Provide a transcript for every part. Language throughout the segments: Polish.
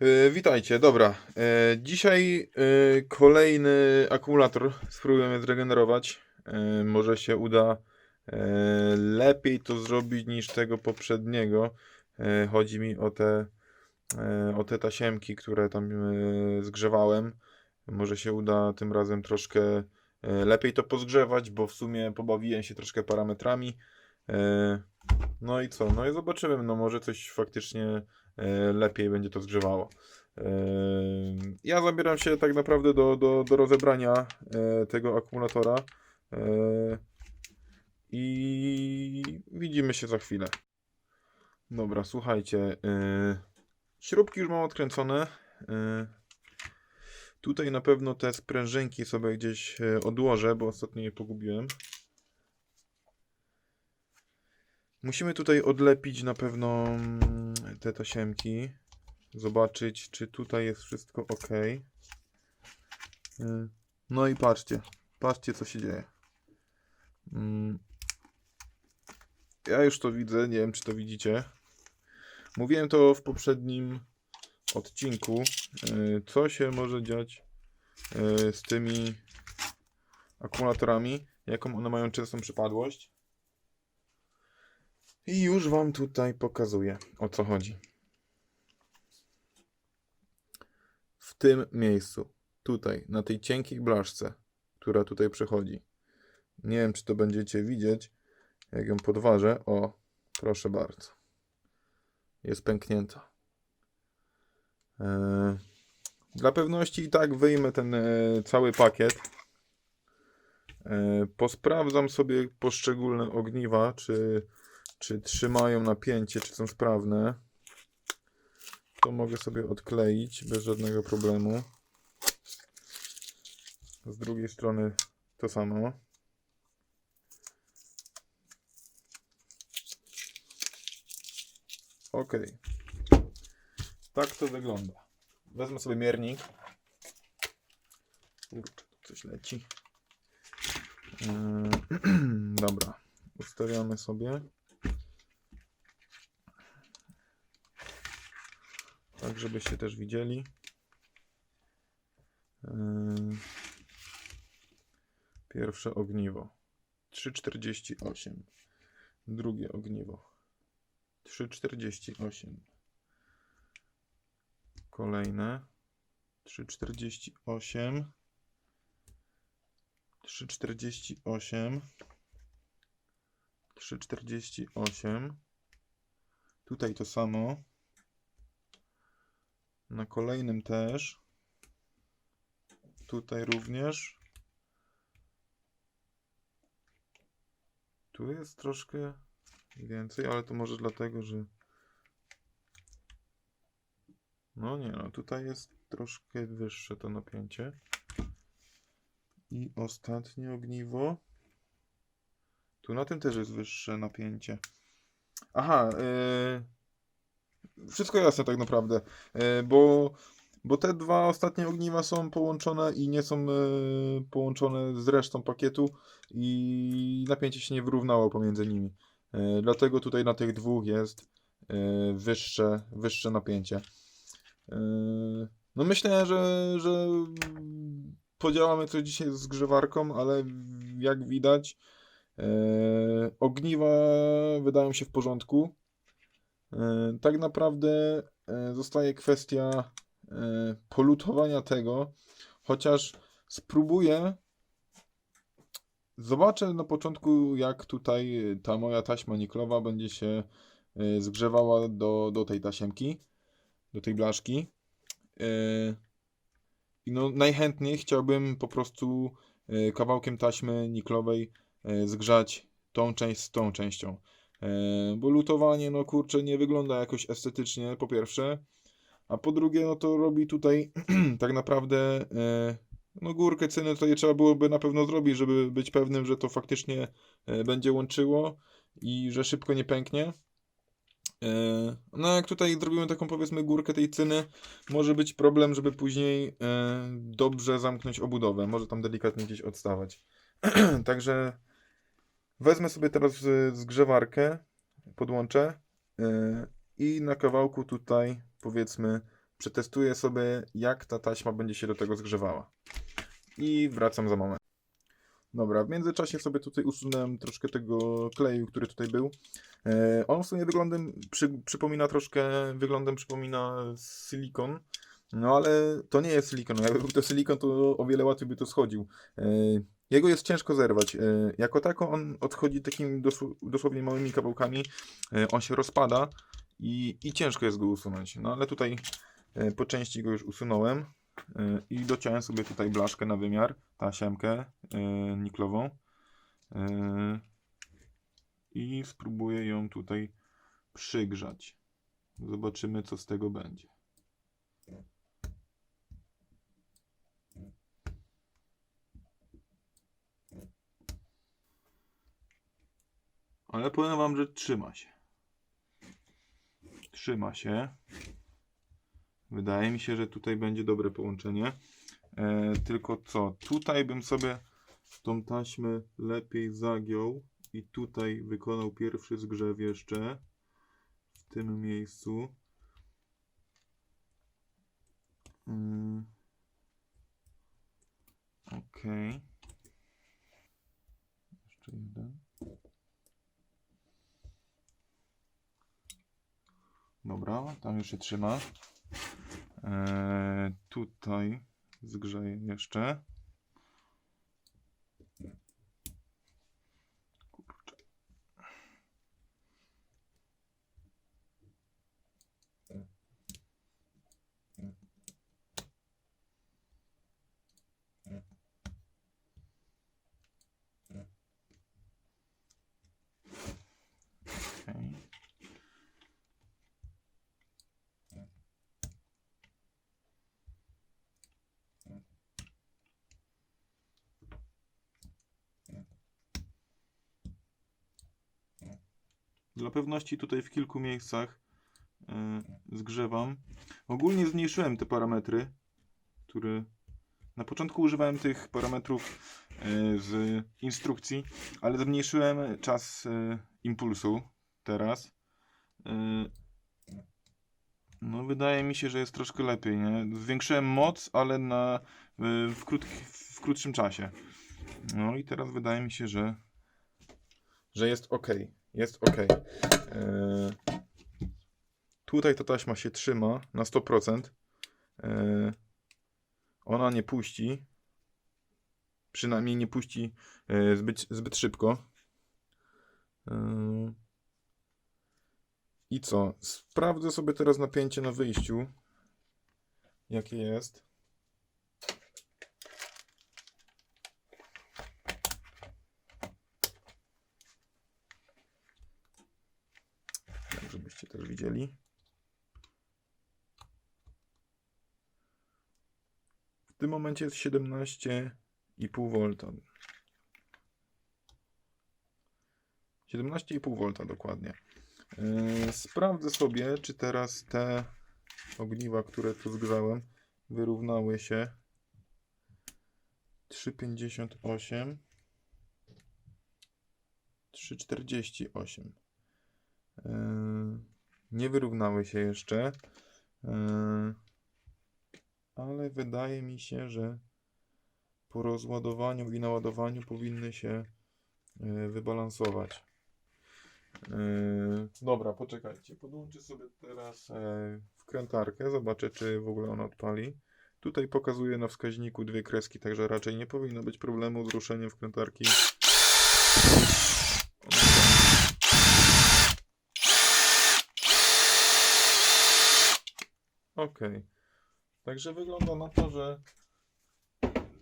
E, witajcie, dobra. E, dzisiaj e, kolejny akumulator spróbujemy zregenerować. Może się uda lepiej to zrobić niż tego poprzedniego. Chodzi mi o te, o te tasiemki, które tam zgrzewałem. Może się uda tym razem troszkę lepiej to pozgrzewać, bo w sumie pobawiłem się troszkę parametrami. No i co? No i zobaczymy. No może coś faktycznie lepiej będzie to zgrzewało. E, Ja zabieram się tak naprawdę do, do, do rozebrania e, tego akumulatora e, i widzimy się za chwilę. Dobra, słuchajcie. e, Śrubki już mam odkręcone. e, Tutaj na pewno te sprężynki sobie gdzieś e, odłożę, bo ostatnio je pogubiłem. Musimy tutaj odlepić na pewno mm, te tasiemki. Zobaczyć, czy tutaj jest wszystko ok. Y, No i patrzcie. Patrzcie, co się dzieje. Mm. Ja już to widzę, nie wiem, czy to widzicie. Mówiłem to w poprzednim odcinku, y, co się może dziać y, z tymi akumulatorami, jaką one mają częstą przypadłość. I już Wam tutaj pokazuję, o co chodzi. W tym miejscu, tutaj, na tej cienkiej blaszce, która tutaj przechodzi. Nie wiem, czy to będziecie widzieć, jak ją podważę. O, proszę bardzo. Jest pęknięta. Eee, dla pewności i tak wyjmę ten e, cały pakiet. E, posprawdzam sobie poszczególne ogniwa, czy czy trzymają napięcie, czy są sprawne. To mogę sobie odkleić bez żadnego problemu. Z drugiej strony to samo. Ok. Tak to wygląda. Wezmę sobie miernik. Kurczę, coś leci. Yy, Dobra. Ustawiamy sobie. Tak, żebyście też widzieli. Yy, Pierwsze ogniwo 3,48. Drugie ogniwo 3,48. Kolejne 3,48. 3,48. 3,48. Tutaj to samo. Na kolejnym też. Tutaj również. Tu jest troszkę więcej, ale to może dlatego, że. No nie, no tutaj jest troszkę wyższe to napięcie. I ostatnie ogniwo. Tu na tym też jest wyższe napięcie. Aha, yy, wszystko jasne tak naprawdę, e, bo, bo te dwa ostatnie ogniwa są połączone i nie są e, połączone z resztą pakietu i napięcie się nie wyrównało pomiędzy nimi. E, Dlatego tutaj na tych dwóch jest wyższe, wyższe napięcie. No myślę, że, że podziałamy coś dzisiaj z grzewarką, ale jak widać ogniwa wydają się w porządku. E, Tak naprawdę e, zostaje kwestia e, polutowania tego, chociaż spróbuję. Zobaczę na początku, jak tutaj ta moja taśma niklowa będzie się zgrzewała do, do tej tasiemki, do tej blaszki. I no, najchętniej chciałbym po prostu kawałkiem taśmy niklowej zgrzać tą część z tą częścią. E, Bo lutowanie, no kurczę, nie wygląda jakoś estetycznie, po pierwsze. A po drugie, no to robi tutaj tak naprawdę e, no górkę ceny tutaj trzeba byłoby na pewno zrobić, żeby być pewnym, że to faktycznie e, będzie łączyło i że szybko nie pęknie. No jak tutaj zrobimy taką powiedzmy górkę tej cyny, może być problem, żeby później dobrze zamknąć obudowę. Może tam delikatnie gdzieś odstawać. Także wezmę sobie teraz e, zgrzewarkę, podłączę e, i na kawałku tutaj powiedzmy przetestuję sobie, jak ta taśma będzie się do tego zgrzewała. I wracam za moment. Dobra, w międzyczasie sobie tutaj usunąłem troszkę tego kleju, który tutaj był. E, on w sumie wyglądem przy, przypomina troszkę, wyglądem przypomina silikon. No ale to nie jest silikon. Jakby był to silikon, to o wiele łatwiej by to schodził. Jego jest ciężko zerwać. E, jako tako on odchodzi takimi dosł- dosłownie małymi kawałkami. E, on się rozpada i, i ciężko jest go usunąć. No ale tutaj e, po części go już usunąłem. I dociąłem sobie tutaj blaszkę na wymiar, tasiemkę niklową. I spróbuję ją tutaj przygrzać. Zobaczymy, co z tego będzie. Ale powiem wam, że trzyma się. Trzyma się. Wydaje mi się, że tutaj będzie dobre połączenie. E, tylko co? Tutaj bym sobie tą taśmę lepiej zagiął i tutaj wykonał pierwszy zgrzew jeszcze w tym miejscu. Mm. Okej. Jeszcze jeden. Tam już się trzyma. Eee, tutaj zgrzeję jeszcze. Dla pewności tutaj w kilku miejscach e, zgrzewam. Ogólnie zmniejszyłem te parametry, które na początku używałem tych parametrów e, z instrukcji, ale zmniejszyłem czas e, impulsu teraz. No wydaje mi się, że jest troszkę lepiej, nie? Zwiększyłem moc, ale na, w, krótki, w krótszym czasie. No i teraz wydaje mi się, że że jest ok. Jest ok. Eee, tutaj ta taśma się trzyma na 100%. Eee, ona nie puści. Przynajmniej nie puści e, zbyt, zbyt szybko. Eee, I co? Sprawdzę sobie teraz napięcie na wyjściu. Jakie jest. Tak, żebyście też widzieli. W tym momencie jest 17,5 V. 17,5 V dokładnie. Yy, sprawdzę sobie, czy teraz te ogniwa, które tu zgrzałem, wyrównały się. 3,58 3,48 Yy, nie wyrównały się jeszcze. Yy, ale wydaje mi się, że po rozładowaniu i naładowaniu powinny się yy, wybalansować. Yy, dobra, poczekajcie. Podłączę sobie teraz e, wkrętarkę. Zobaczę, czy w ogóle ona odpali. Tutaj pokazuję na wskaźniku dwie kreski, także raczej nie powinno być problemu z ruszeniem wkrętarki. Okej. Także wygląda na to, że,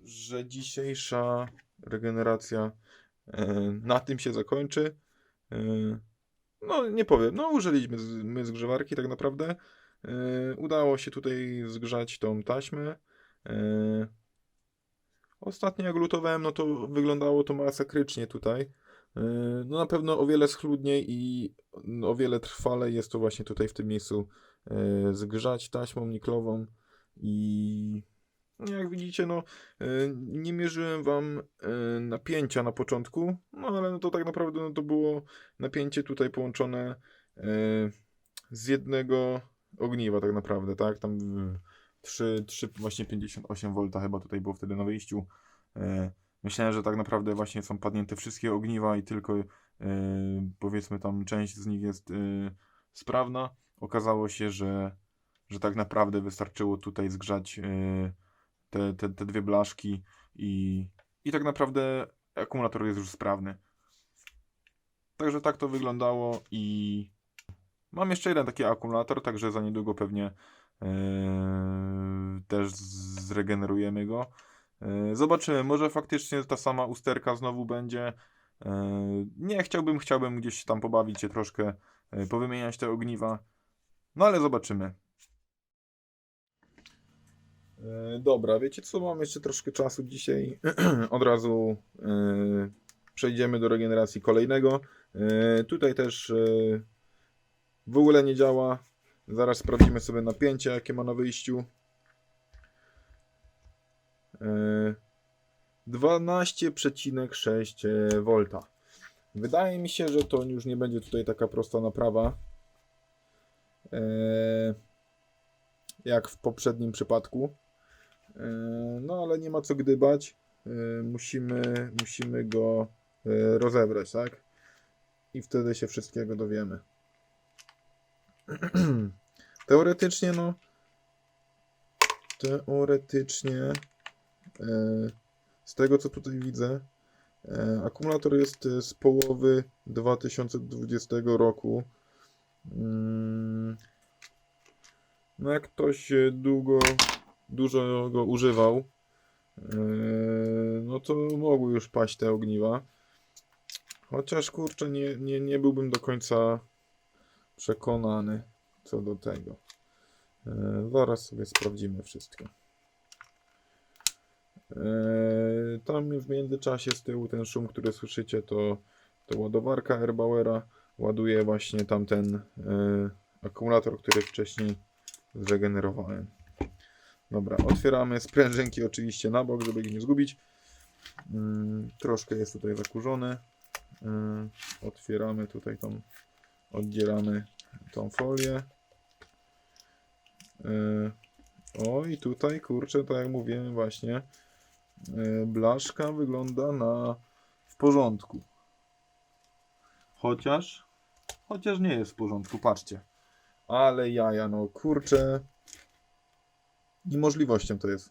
że dzisiejsza regeneracja e, na tym się zakończy. E, no, nie powiem. No, użyliśmy z, my zgrzewarki tak naprawdę. E, udało się tutaj zgrzać tą taśmę. Ostatnio jak lutowałem, no to wyglądało to masakrycznie tutaj. No na pewno o wiele schludniej i o wiele trwalej jest to właśnie tutaj w tym miejscu zgrzać taśmą niklową i jak widzicie, no e, nie mierzyłem wam e, napięcia na początku, no ale no to tak naprawdę no, to było napięcie tutaj połączone e, z jednego ogniwa tak naprawdę, tak? Tam y, 3, 3 właśnie 58 V chyba tutaj było wtedy na wyjściu. E, Myślałem, że tak naprawdę właśnie są padnięte wszystkie ogniwa i tylko e, powiedzmy tam część z nich jest e, sprawna. Okazało się, że, że tak naprawdę wystarczyło tutaj zgrzać e, te, te, te dwie blaszki i, i tak naprawdę akumulator jest już sprawny. Także tak to wyglądało i mam jeszcze jeden taki akumulator, także za niedługo pewnie e, też zregenerujemy go. E, Zobaczymy, może faktycznie ta sama usterka znowu będzie. E, Nie chciałbym, chciałbym gdzieś tam pobawić się troszkę, e, powymieniać te ogniwa. No ale zobaczymy. E, Dobra, wiecie co, mam jeszcze troszkę czasu dzisiaj. Od razu e, przejdziemy do regeneracji kolejnego. E, Tutaj też w ogóle nie działa. Zaraz sprawdzimy sobie napięcie, jakie ma na wyjściu. E, 12,6 V. Wydaje mi się, że to już nie będzie tutaj taka prosta naprawa. E, Jak w poprzednim przypadku. E, No ale nie ma co gdybać. E, Musimy, musimy go rozebrać, tak? I wtedy się wszystkiego dowiemy. Teoretycznie, no. Teoretycznie. Z tego co tutaj widzę, akumulator jest z połowy 2020 roku. Mm, No jak ktoś e, długo, dużo go używał, e, no to mogły już paść te ogniwa. Chociaż kurczę, nie, nie, nie byłbym do końca przekonany co do tego. E, Zaraz sobie sprawdzimy wszystko. Tam w międzyczasie z tyłu ten szum, który słyszycie, to, to ładowarka Airbauera ładuje właśnie tamten e, akumulator, który wcześniej zregenerowałem. Dobra, otwieramy sprężynki oczywiście na bok, żeby ich nie zgubić. Mm, Troszkę jest tutaj zakurzony. E, Otwieramy tutaj tą, oddzielamy tą folię. E, O i tutaj, kurczę, tak jak mówiłem właśnie, e, blaszka wygląda na w porządku. Chociaż, chociaż nie jest w porządku, patrzcie. Ale jaja, no kurczę. Niemożliwością to jest.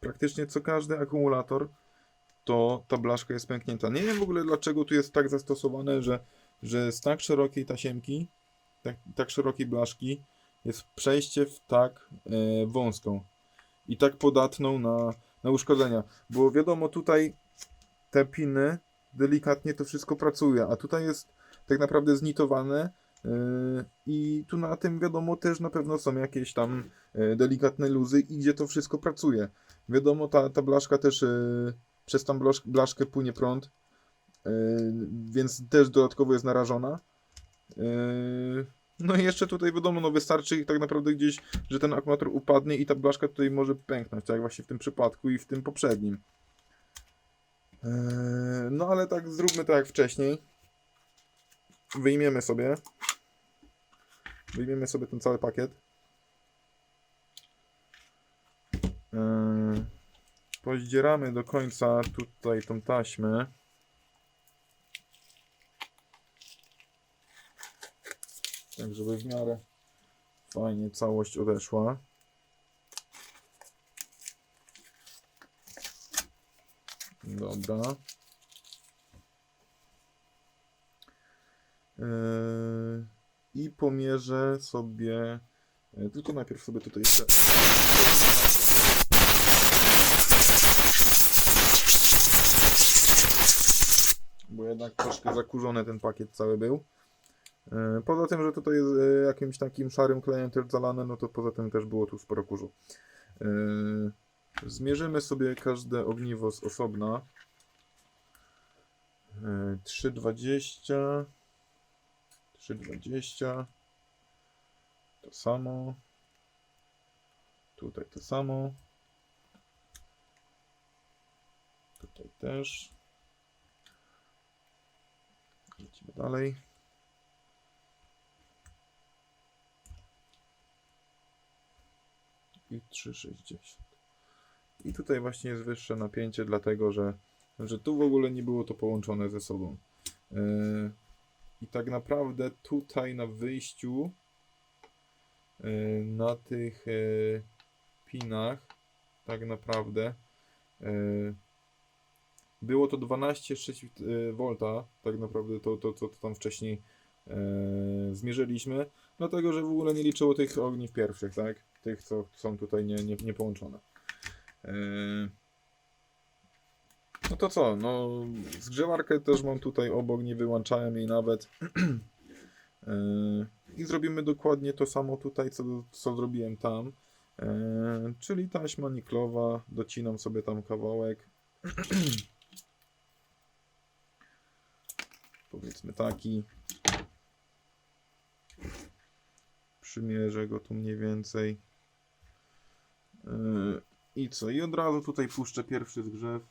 Praktycznie co każdy akumulator, to ta blaszka jest pęknięta. Nie wiem w ogóle dlaczego tu jest tak zastosowane, że, że z tak szerokiej tasiemki, tak, tak szerokiej blaszki, jest przejście w tak e, wąską i tak podatną na, na uszkodzenia. Bo wiadomo, tutaj te piny delikatnie to wszystko pracuje, a tutaj jest tak naprawdę znitowane e, i tu na tym wiadomo też na pewno są jakieś tam e, delikatne luzy i gdzie to wszystko pracuje. Wiadomo, ta, ta blaszka też e, przez tam blasz, blaszkę płynie prąd, więc też dodatkowo jest narażona. No i jeszcze tutaj wiadomo, no wystarczy tak naprawdę gdzieś, że ten akumulator upadnie i ta blaszka tutaj może pęknąć, tak jak właśnie w tym przypadku i w tym poprzednim. No ale tak zróbmy tak jak wcześniej. Wyjmiemy sobie. Wyjmiemy sobie ten cały pakiet. Eee, Pozdzieramy do końca tutaj tą taśmę. Tak, żeby w miarę fajnie całość odeszła. Dobra. I pomierzę sobie. yy, Tylko najpierw sobie tutaj jeszcze. Bo jednak troszkę zakurzony ten pakiet cały był. E, Poza tym, że tutaj jest jakimś takim szarym klejem też zalane, no to poza tym też było tu sporo kurzu. Zmierzymy sobie każde ogniwo z osobna. E, 3,20 3,20 To samo. Tutaj to samo. Tutaj też. Lecimy dalej. i 3,60. I tutaj właśnie jest wyższe napięcie, dlatego że, że tu w ogóle nie było to połączone ze sobą. Yy, I tak naprawdę tutaj na wyjściu yy, na tych yy, pinach tak naprawdę yy, było to 12,6 V, tak naprawdę to, to, co tam wcześniej e, zmierzyliśmy, dlatego że w ogóle nie liczyło tych ogniw pierwszych, tak? Tych, co są tutaj nie, nie, nie połączone. E, no to co? No, zgrzewarkę też mam tutaj obok, nie wyłączałem jej nawet. E, I zrobimy dokładnie to samo tutaj, co, co zrobiłem tam. E, czyli taśma niklowa, docinam sobie tam kawałek. powiedzmy taki. Przymierzę go tu mniej więcej. Yy, I co? I od razu tutaj puszczę pierwszy zgrzew.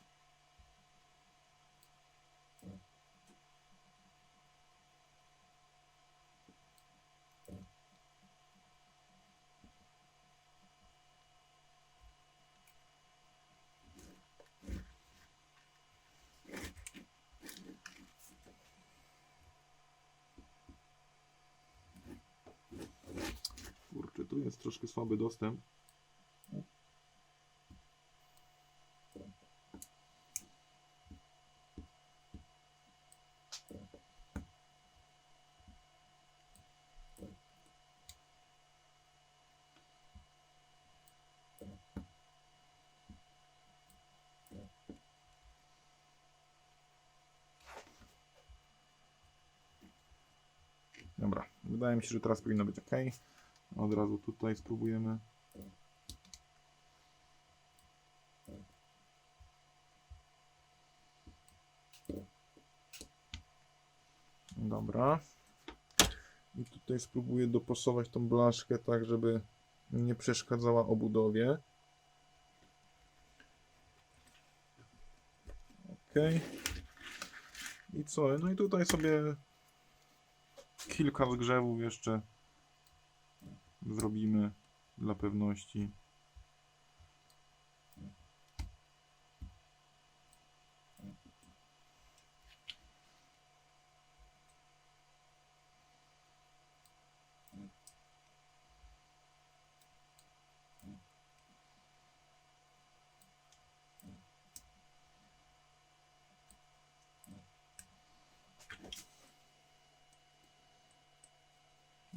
Kurczę, tu jest troszkę słaby dostęp. Dobra, wydaje mi się, że teraz powinno być ok. Od razu tutaj spróbujemy. Dobra. I tutaj spróbuję dopasować tą blaszkę tak, żeby nie przeszkadzała obudowie. Ok. I co? No i tutaj sobie kilka zgrzewów jeszcze zrobimy dla pewności.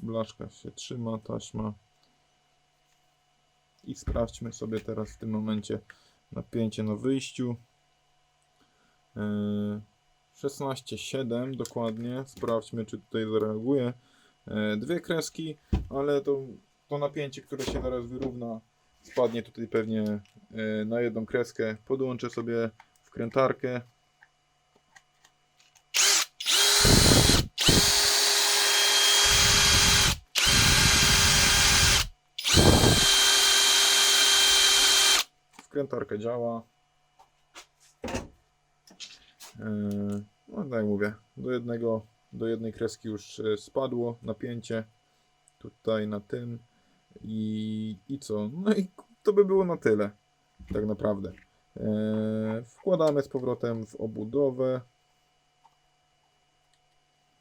Blaszka się trzyma, taśma. I sprawdźmy sobie teraz w tym momencie napięcie na wyjściu. Yy, 16,7 dokładnie. Sprawdźmy, czy tutaj zareaguje. Yy, Dwie kreski, ale to, to napięcie, które się zaraz wyrówna, spadnie tutaj pewnie yy, na jedną kreskę. Podłączę sobie wkrętarkę. Wkrętarka działa. Yy, No tak jak mówię, do jednego, do jednej kreski już e, spadło napięcie. Tutaj na tym. I, i co? No i to by było na tyle. Tak naprawdę. Yy, Wkładamy z powrotem w obudowę.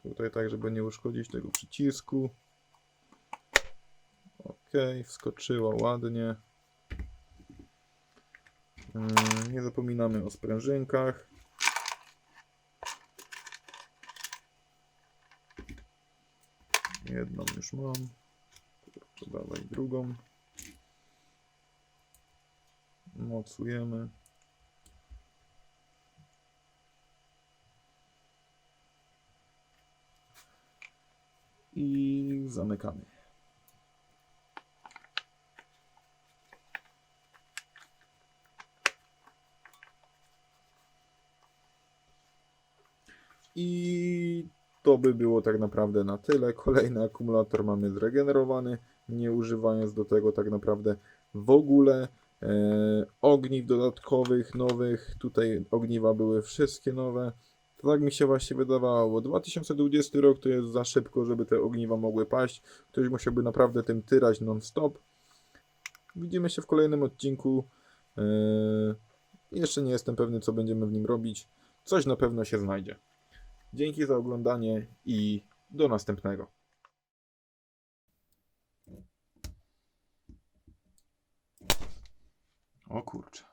Tutaj tak, żeby nie uszkodzić tego przycisku. Ok, wskoczyła ładnie. Yy, Nie zapominamy o sprężynkach. Jedną już mam. To dawaj drugą. Mocujemy. I zamykamy. I to by było tak naprawdę na tyle. Kolejny akumulator mamy zregenerowany, nie używając do tego tak naprawdę w ogóle e, ogniw dodatkowych, nowych. Tutaj ogniwa były wszystkie nowe. To tak mi się właśnie wydawało, bo 2020 rok to jest za szybko, żeby te ogniwa mogły paść. Ktoś musiałby naprawdę tym tyrać non-stop. Widzimy się w kolejnym odcinku. Yy, jeszcze nie jestem pewny, co będziemy w nim robić. Coś na pewno się znajdzie. Dzięki za oglądanie i do następnego. O kurczę.